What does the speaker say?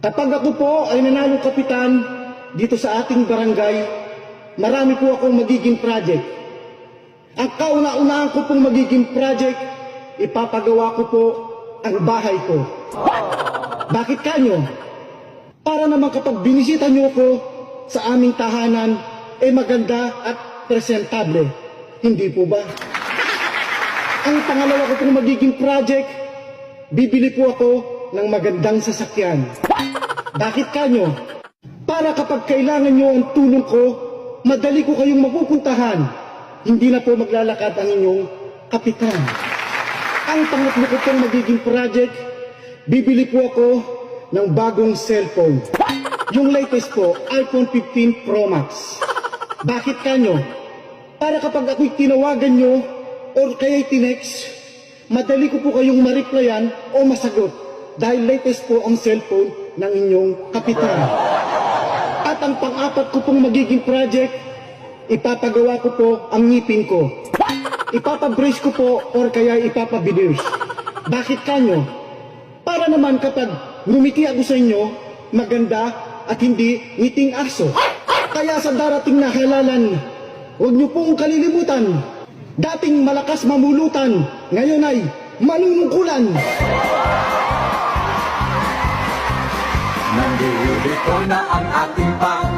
Kapag ako po ay nanalo kapitan dito sa ating barangay, marami po akong magiging project. Ang kauna-unahan ko pong magiging project, ipapagawa ko po ang bahay ko. Bakit kanyo? Para naman kapag binisita nyo ko sa aming tahanan, ay maganda at presentable. Hindi po ba? Ang pangalawa ko pong magiging project, bibili po ako ng magandang sasakyan. Bakit kanyo? Para kapag kailangan nyo ang tulong ko, madali ko kayong mapupuntahan. Hindi na po maglalakad ang inyong kapitan. Ang pangatlo ko pong magiging project, bibili po ako ng bagong cellphone. Yung latest po, iPhone 15 Pro Max. Bakit kanyo? Para kapag ako'y tinawagan nyo or kaya'y tinext, madali ko po kayong ma-replyan o masagot dahil latest po ang cellphone ng inyong kapitan. At ang pang-apat ko pong magiging project, ipapagawa ko po ang ngipin ko. Ipapabrace ko po or kaya ipapabiners. Bakit kanyo? Para naman kapag ngumiti ako sa inyo, maganda at hindi ngiting aso. Kaya sa darating na halalan, huwag niyo pong kalilimutan. Dating malakas mamulutan, ngayon ay manunungkulan. Nandito na ang ating pang